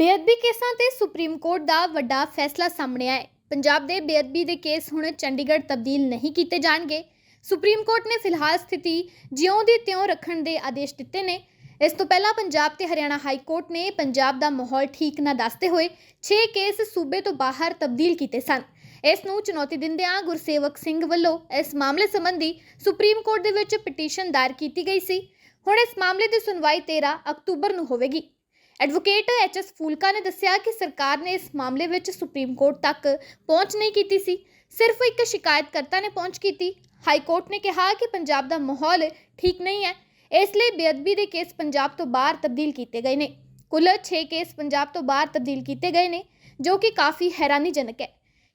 ਬੇਅਦਬੀ ਕੇਸਾਂ ਤੇ ਸੁਪਰੀਮ ਕੋਰਟ ਦਾ ਵੱਡਾ ਫੈਸਲਾ ਸਾਹਮਣੇ ਆਇਆ ਹੈ। ਪੰਜਾਬ ਦੇ ਬੇਅਦਬੀ ਦੇ ਕੇਸ ਹੁਣ ਚੰਡੀਗੜ੍ਹ ਤਬਦੀਲ ਨਹੀਂ ਕੀਤੇ ਜਾਣਗੇ। ਸੁਪਰੀਮ ਕੋਰਟ ਨੇ ਫਿਲਹਾਲ ਸਥਿਤੀ ਜਿਉਂ ਦੀ ਤਿਉਂ ਰੱਖਣ ਦੇ ਆਦੇਸ਼ ਦਿੱਤੇ ਨੇ। ਇਸ ਤੋਂ ਪਹਿਲਾਂ ਪੰਜਾਬ ਤੇ ਹਰਿਆਣਾ ਹਾਈ ਕੋਰਟ ਨੇ ਪੰਜਾਬ ਦਾ ਮਾਹੌਲ ਠੀਕ ਨਾ ਦੱਸਦੇ ਹੋਏ 6 ਕੇਸ ਸੂਬੇ ਤੋਂ ਬਾਹਰ ਤਬਦੀਲ ਕੀਤੇ ਸਨ। ਇਸ ਨੂੰ ਚੁਣੌਤੀ ਦਿੰਦਿਆਂ ਗੁਰਸੇਵਕ ਸਿੰਘ ਵੱਲੋਂ ਇਸ ਮਾਮਲੇ ਸੰਬੰਧੀ ਸੁਪਰੀਮ ਕੋਰਟ ਦੇ ਵਿੱਚ ਪਟੀਸ਼ਨ ਦਾਇਰ ਕੀਤੀ ਗਈ ਸੀ। ਹੁਣ ਇਸ ਮਾਮਲੇ ਦੀ ਸੁਣਵਾਈ 13 ਅਕਤੂਬਰ ਨੂੰ ਹੋਵੇਗੀ। ਐਡਵੋਕੇਟ ਐਚਐਸ ਫੂਲਕਾ ਨੇ ਦੱਸਿਆ ਕਿ ਸਰਕਾਰ ਨੇ ਇਸ ਮਾਮਲੇ ਵਿੱਚ ਸੁਪਰੀਮ ਕੋਰਟ ਤੱਕ ਪਹੁੰਚ ਨਹੀਂ ਕੀਤੀ ਸੀ। ਸਿਰਫ ਇੱਕ ਸ਼ਿਕਾਇਤਕਰਤਾ ਨੇ ਪਹੁੰਚ ਕੀਤੀ। ਹਾਈ ਕੋਰਟ ਨੇ ਕਿਹਾ ਕਿ ਪੰਜਾਬ ਦਾ ਮਾਹੌਲ ਠੀਕ ਨਹੀਂ ਹੈ। ਇਸ ਲਈ ਬੇਅਦਬੀ ਦੇ ਕੇਸ ਪੰਜਾਬ ਤੋਂ ਬਾਹਰ ਤਬਦੀਲ ਕੀਤੇ ਗਏ ਨੇ। ਕੁੱਲ 6 ਕੇਸ ਪੰਜਾਬ ਤੋਂ ਬਾਹਰ ਤਬਦੀਲ ਕੀਤੇ ਗਏ ਨੇ, ਜੋ ਕਿ ਕਾਫੀ ਹੈਰਾਨੀਜਨਕ ਹੈ।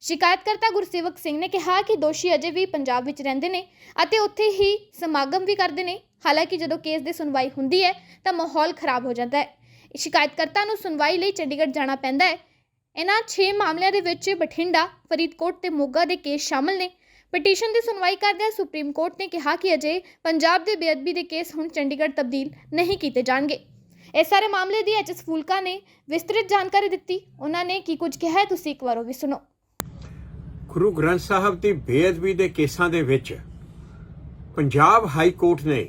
ਸ਼ਿਕਾਇਤਕਰਤਾ ਗੁਰਸੇਵਕ ਸਿੰਘ ਨੇ ਕਿਹਾ ਕਿ ਦੋਸ਼ੀ ਅਜੇ ਵੀ ਪੰਜਾਬ ਵਿੱਚ ਰਹਿੰਦੇ ਨੇ ਅਤੇ ਉੱਥੇ ਹੀ ਸਮਾਗਮ ਵੀ ਕਰਦੇ ਨੇ। ਹਾਲਾਂਕਿ ਜਦੋਂ ਕੇਸ ਦੀ ਸੁਣਵਾਈ ਹੁੰਦੀ ਹੈ, ਤਾਂ ਮਾਹੌਲ ਖਰਾਬ ਹੋ ਜਾਂਦਾ ਹੈ। ਸ਼ਿਕਾਇਤਕਰਤਾ ਨੂੰ ਸੁਣਵਾਈ ਲਈ ਚੰਡੀਗੜ੍ਹ ਜਾਣਾ ਪੈਂਦਾ ਹੈ। ਇਹਨਾਂ 6 ਮਾਮਲਿਆਂ ਦੇ ਵਿੱਚ ਬਠਿੰਡਾ, ਫਰੀਦਕੋਟ ਤੇ ਮੋਗਾ ਦੇ ਕੇਸ ਸ਼ਾਮਲ ਨੇ। ਪਟੀਸ਼ਨ ਦੀ ਸੁਣਵਾਈ ਕਰਦਿਆਂ ਸੁਪਰੀਮ ਕੋਰਟ ਨੇ ਕਿਹਾ ਕਿ ਅਜੇ ਪੰਜਾਬ ਦੇ ਬੇਅਦਬੀ ਦੇ ਕੇਸ ਹੁਣ ਚੰਡੀਗੜ੍ਹ ਤਬਦੀਲ ਨਹੀਂ ਕੀਤੇ ਜਾਣਗੇ। ਇਸ ਸਾਰੇ ਮਾਮਲੇ ਦੀ ਐਚਐਸ ਫੂਲਕਾ ਨੇ ਵਿਸਤ੍ਰਿਤ ਜਾਣਕਾਰੀ ਦਿੱਤੀ। ਉਹਨਾਂ ਨੇ ਕੀ ਕੁਝ ਕਿਹਾ ਤੁਸੀਂ ਇੱਕ ਵਾਰ ਉਹ ਵੀ ਸੁਣੋ। ਗੁਰੂ ਗ੍ਰੰਥ ਸਾਹਿਬ ਦੀ ਬੇਅਦਬੀ ਦੇ ਕੇਸਾਂ ਦੇ ਵਿੱਚ ਪੰਜਾਬ ਹਾਈ ਕੋਰਟ ਨੇ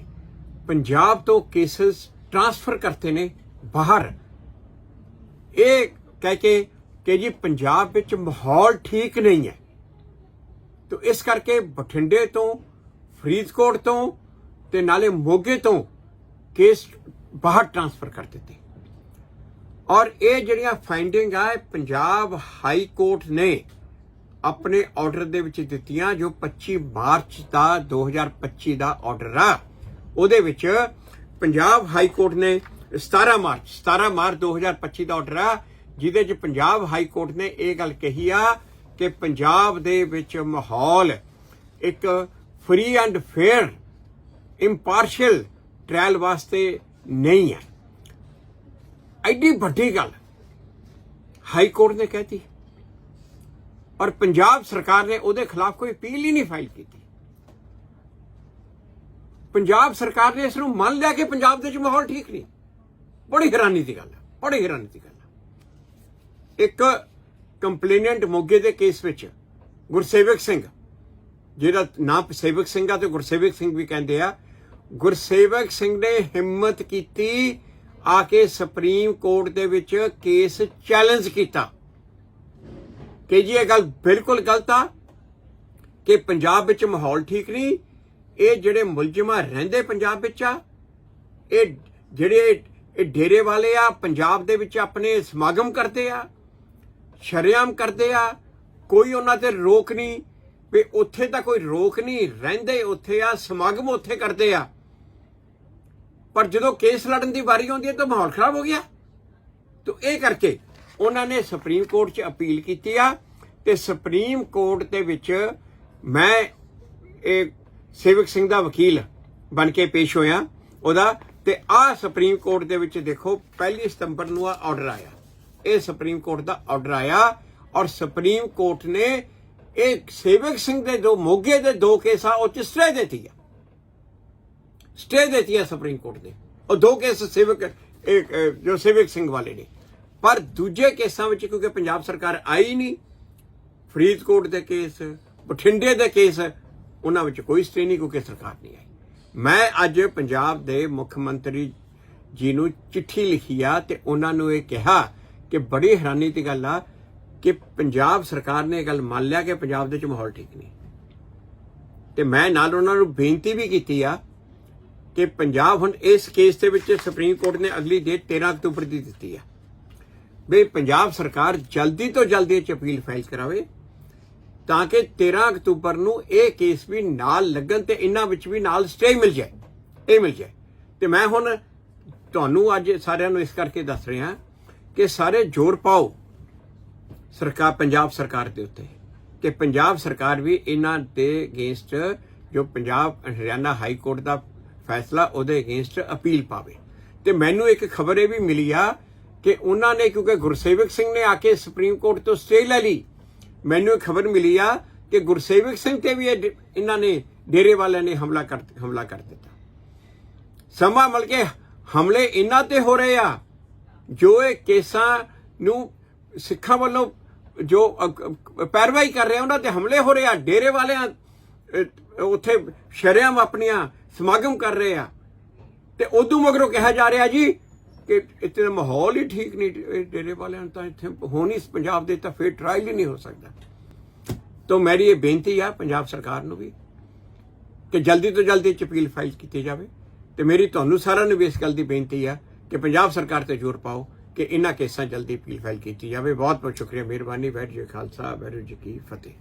ਪੰਜਾਬ ਤੋਂ ਕੇਸਸ ਟ੍ਰਾਂਸਫਰ ਕਰਤੇ ਨੇ। ਬਾਹਰ। ਇਹ ਕਹਿ ਕੇ ਕਿ ਜੀ ਪੰਜਾਬ ਵਿੱਚ ਮਾਹੌਲ ਠੀਕ ਨਹੀਂ ਹੈ। ਤੋ ਇਸ ਕਰਕੇ ਬਠਿੰਡੇ ਤੋਂ, ਫਰੀਦਕੋਟ ਤੋਂ ਤੇ ਨਾਲੇ ਮੋਗੇ ਤੋਂ ਕੇਸ ਬਾਹਰ ਟ੍ਰਾਂਸਫਰ ਕਰ ਦਿੱਤੇ। ਔਰ ਇਹ ਜਿਹੜੀਆਂ ਫਾਈਂਡਿੰਗ ਆ ਪੰਜਾਬ ਹਾਈ ਕੋਰਟ ਨੇ ਆਪਣੇ ਆਰਡਰ ਦੇ ਵਿੱਚ ਦਿੱਤੀਆਂ, ਜੋ 25 ਮਾਰਚ ਦਾ 2025 ਦਾ ਆਰਡਰ ਆ। ਉਹਦੇ ਵਿੱਚ ਪੰਜਾਬ ਹਾਈ ਕੋਰਟ ਨੇ 17 ਮਾਰਚ 17 ਮਾਰਚ 2025 ਦਾ ਆਰਡਰ ਆ, ਜਿਹਦੇ 'ਚ ਪੰਜਾਬ ਹਾਈ ਕੋਰਟ ਨੇ ਇਹ ਗੱਲ ਕਹੀ ਆ ਕਿ ਪੰਜਾਬ ਦੇ ਵਿੱਚ ਮਾਹੌਲ ਇੱਕ free and fair impartial trial ਵਾਸਤੇ ਨਹੀਂ ਹੈ। ਐਡੀ ਵੱਡੀ ਗੱਲ ਹਾਈ ਕੋਰਟ ਨੇ ਕਹਿਤੀ ਔਰ ਪੰਜਾਬ ਸਰਕਾਰ ਨੇ ਉਹਦੇ ਖਿਲਾਫ ਕੋਈ ਅਪੀਲ ਹੀ ਨਹੀਂ ਫਾਈਲ ਕੀਤੀ। ਪੰਜਾਬ ਸਰਕਾਰ ਨੇ ਇਸ ਨੂੰ ਮੰਨ ਲਿਆ ਕਿ ਪੰਜਾਬ ਦੇ ਵਿੱਚ ਮਾਹੌਲ ਠੀਕ ਨਹੀਂ। ਬੜੀ ਹੈਰਾਨੀ ਦੀ ਗੱਲ ਹੈ ਬੜੀ ਹੈਰਾਨੀ ਦੀ ਗੱਲ ਹੈ ਇੱਕ ਕੰਪਲੇਨੈਂਟ ਮੋਗੇ ਦੇ ਕੇਸ ਵਿੱਚ ਗੁਰਸੇਵਕ ਸਿੰਘ, ਜਿਹਦਾ ਨਾਂ ਸੇਵਕ ਸਿੰਘ ਆ ਤੇ ਗੁਰਸੇਵਕ ਸਿੰਘ ਵੀ ਕਹਿੰਦੇ ਆ, ਗੁਰਸੇਵਕ ਸਿੰਘ ਨੇ ਹਿੰਮਤ ਕੀਤੀ ਆ ਕੇ ਸੁਪਰੀਮ ਕੋਰਟ ਦੇ ਵਿੱਚ ਕੇਸ ਚੈਲੰਜ ਕੀਤਾ। ਕਿ ਜੀ ਇਹ ਗੱਲ ਬਿਲਕੁਲ ਗਲਤ ਆ, ਕਿ ਪੰਜਾਬ ਵਿੱਚ ਮਾਹੌਲ ਠੀਕ ਨਹੀਂ, ਇਹ ਜਿਹੜੇ ਮੁਲਜ਼ਮਾਂ ਰਹਿੰਦੇ ਪੰਜਾਬ ਵਿੱਚ ਆ, ਇਹ ਜਿਹੜੇ ਇਹ ਡੇਰੇ ਵਾਲੇ ਆ, ਪੰਜਾਬ ਦੇ ਵਿੱਚ ਆਪਣੇ ਸਮਾਗਮ ਕਰਦੇ ਆ, ਸ਼ਰਿਆਮ ਕਰਦੇ ਆ, ਕੋਈ ਉਹਨਾਂ ਤੇ ਰੋਕ ਨਹੀਂ, ਵੀ ਉੱਥੇ ਤਾਂ ਕੋਈ ਰੋਕ ਨਹੀਂ, ਰਹਿੰਦੇ ਉੱਥੇ ਆ, ਸਮਾਗਮ ਉੱਥੇ ਕਰਦੇ ਆ। ਪਰ ਜਦੋਂ ਕੇਸ ਲੜਨ ਦੀ ਵਾਰੀ ਆਉਂਦੀ ਹੈ ਤਾਂ ਮਾਹੌਲ ਖਰਾਬ ਹੋ ਗਿਆ। ਤਾਂ ਇਹ ਕਰਕੇ ਉਹਨਾਂ ਨੇ ਸੁਪਰੀਮ ਕੋਰਟ 'ਚ ਅਪੀਲ ਕੀਤੀ ਆ ਤੇ ਸੁਪਰੀਮ ਕੋਰਟ ਦੇ ਵਿੱਚ ਮੈਂ ਇਹ ਸੇਵਕ ਸਿੰਘ ਦਾ ਵਕੀਲ ਬਣ ਕੇ ਪੇਸ਼ ਹੋਇਆ। ਉਹਦਾ ਤੇ ਆ ਸੁਪਰੀਮ ਕੋਰਟ ਦੇ ਵਿੱਚ ਦੇਖੋ, ਪਹਿਲੀ ਸਤੰਬਰ ਨੂੰ ਆ ਆਰਡਰ ਆਇਆ। ਇਹ ਸੁਪਰੀਮ ਕੋਰਟ ਦਾ ਆਰਡਰ ਆਇਆ ਔਰ ਸੁਪਰੀਮ ਕੋਰਟ ਨੇ ਇਹ ਸੇਵਕ ਸਿੰਘ ਦੇ ਦੋ, ਮੋਗੇ ਦੇ ਦੋ ਕੇਸ ਆ, ਉਹ ਚ ਸਟੇ ਦਿੱਤੀ ਆ। ਸਟੇ ਦਿੱਤੀ ਆ ਸੁਪਰੀਮ ਕੋਰਟ ਨੇ ਉਹ ਦੋ ਕੇਸ ਸੇਵਕ ਜੋ ਸੇਵਕ ਸਿੰਘ ਵਾਲੇ ਨੇ। ਪਰ ਦੂਜੇ ਕੇਸਾਂ ਵਿੱਚ, ਕਿਉਂਕਿ ਪੰਜਾਬ ਸਰਕਾਰ ਆਈ ਨਹੀਂ, ਫਰੀਦਕੋਟ ਦੇ ਕੇਸ, ਬਠਿੰਡੇ ਦੇ ਕੇਸ, ਉਹਨਾਂ ਵਿੱਚ ਕੋਈ ਸਟੇ ਨਹੀਂ, ਕਿਉਂਕਿ ਸਰਕਾਰ ਨਹੀਂ ਆਈ। ਮੈਂ ਅੱਜ ਪੰਜਾਬ ਦੇ ਮੁੱਖ ਮੰਤਰੀ ਜੀ ਨੂੰ ਚਿੱਠੀ ਲਿਖੀ ਆ ਤੇ ਉਹਨਾਂ ਨੂੰ ਇਹ ਕਿਹਾ ਕਿ ਬੜੀ ਹੈਰਾਨੀ ਦੀ ਗੱਲ ਆ ਕਿ ਪੰਜਾਬ ਸਰਕਾਰ ਨੇ ਇਹ ਗੱਲ ਮੰਨ ਲਿਆ ਕਿ ਪੰਜਾਬ ਦੇ ਵਿੱਚ ਮਾਹੌਲ ਠੀਕ ਨਹੀਂ। ਤੇ ਮੈਂ ਨਾਲ ਉਹਨਾਂ ਨੂੰ ਬੇਨਤੀ ਵੀ ਕੀਤੀ ਆ ਕਿ ਪੰਜਾਬ ਹੁਣ ਇਸ ਕੇਸ ਦੇ ਵਿੱਚ ਸੁਪਰੀਮ ਕੋਰਟ ਨੇ ਅਗਲੀ ਡੇਟ 13 ਅਕਤੂਬਰ ਦੀ ਦਿੱਤੀ ਆ। ਵੀ ਪੰਜਾਬ ਸਰਕਾਰ ਜਲਦੀ ਤੋਂ ਜਲਦੀ ਇਹ 'ਚ ਅਪੀਲ ਫਾਈਲ ਕਰਾਵੇ ਤਾਂ ਕਿ 13 ਅਕਤੂਬਰ ਨੂੰ ਇਹ ਕੇਸ ਵੀ ਨਾਲ ਲੱਗਣ ਤੇ ਇਹਨਾਂ ਵਿੱਚ ਵੀ ਨਾਲ ਸਟੇ ਮਿਲ ਜਾਏ। ਇਹ ਮਿਲ ਜਾਏ। ਤੇ ਮੈਂ ਹੁਣ ਤੁਹਾਨੂੰ ਅੱਜ ਸਾਰਿਆਂ ਨੂੰ ਇਸ ਕਰਕੇ ਦੱਸ ਰਿਹਾ ਕਿ ਸਾਰੇ ਜ਼ੋਰ ਪਾਓ ਸਰਕਾਰ, ਪੰਜਾਬ ਸਰਕਾਰ ਦੇ ਉੱਤੇ। ਕਿ ਪੰਜਾਬ ਸਰਕਾਰ ਵੀ ਇਹਨਾਂ ਦੇ ਅਗੇਂਸਟ ਜੋ ਪੰਜਾਬ ਹਰਿਆਣਾ ਹਾਈ ਕੋਰਟ ਦਾ ਫੈਸਲਾ ਉਹਦੇ ਅਗੇਂਸਟ ਅਪੀਲ ਪਾਵੇ। ਤੇ ਮੈਨੂੰ ਇੱਕ ਖਬਰ ਇਹ ਵੀ ਮਿਲੀ ਆ ਕਿ ਉਹਨਾਂ ਨੇ ਕਿਉਂਕਿ ਗੁਰਸੇਵਕ ਸਿੰਘ ਨੇ ਆ ਕੇ ਸੁਪਰੀਮ ਕੋਰਟ ਤੋਂ ਸਟੇ ਲੈ ਲਈ। ਮੈਨੂੰ ਇੱਕ ਖਬਰ ਮਿਲੀ ਆ ਕਿ ਗੁਰਸੇਵਕ ਸਿੰਘ ਤੇ ਵੀ ਇਹਨਾਂ ਨੇ, ਡੇਰੇ ਵਾਲਿਆਂ ਨੇ ਹਮਲਾ ਕਰ ਹਮਲਾ ਕਰ ਦਿੱਤਾ। ਸਮਾਂ ਮਿਲ ਕੇ ਹਮਲੇ ਇਹਨਾਂ ਤੇ ਹੋ ਰਹੇ ਆ, ਜੋ ਇਹ ਕੇਸਾਂ ਨੂੰ ਸਿੱਖਾਂ ਵੱਲੋਂ ਜੋ ਪੈਰਵਾਈ ਕਰ ਰਹੇ ਉਹਨਾਂ ਤੇ ਹਮਲੇ ਹੋ ਰਹੇ ਆ। ਡੇਰੇ ਵਾਲਿਆਂ ਉੱਥੇ ਸ਼ਰਿਆਮ ਆਪਣੀਆਂ ਸਮਾਗਮ ਕਰ ਰਹੇ ਆ। ਤੇ ਉਦੋਂ ਮਗਰੋਂ ਕਿਹਾ ਜਾ ਰਿਹਾ ਜੀ ਕਿ ਇੱਥੇ ਦਾ ਮਾਹੌਲ ਹੀ ਠੀਕ ਨਹੀਂ ਡੇਰੇ ਵਾਲਿਆਂ ਨੂੰ ਤਾਂ ਇੱਥੇ ਹੋਣੀ ਪੰਜਾਬ ਦੇ ਤਾਂ ਫੇਰ ਟ੍ਰਾਇਲ ਹੀ ਨਹੀਂ ਹੋ ਸਕਦਾ। ਤੋਂ ਮੇਰੀ ਇਹ ਬੇਨਤੀ ਆ ਪੰਜਾਬ ਸਰਕਾਰ ਨੂੰ ਵੀ ਕਿ ਜਲਦੀ ਤੋਂ ਜਲਦੀ ਇਹ 'ਚ ਅਪੀਲ ਫਾਈਲ ਕੀਤੀ ਜਾਵੇ। ਤੇ ਮੇਰੀ ਤੁਹਾਨੂੰ ਸਾਰਿਆਂ ਨੂੰ ਵੀ ਇਸ ਗੱਲ ਦੀ ਬੇਨਤੀ ਆ ਕਿ ਪੰਜਾਬ ਸਰਕਾਰ ਤੇ ਜ਼ੋਰ ਪਾਓ ਕਿ ਇਹਨਾਂ ਕੇਸਾਂ ਜਲਦੀ ਅਪੀਲ ਫਾਈਲ ਕੀਤੀ ਜਾਵੇ। ਬਹੁਤ ਬਹੁਤ ਸ਼ੁਕਰੀਆ, ਮਿਹਰਬਾਨੀ, ਵਾਹਿਗੁਰੂ ਜੀ ਖਾਲਸਾ, ਵਾਹਿਗੁਰੂ ਜੀ ਕੀ ਫਤਿਹ।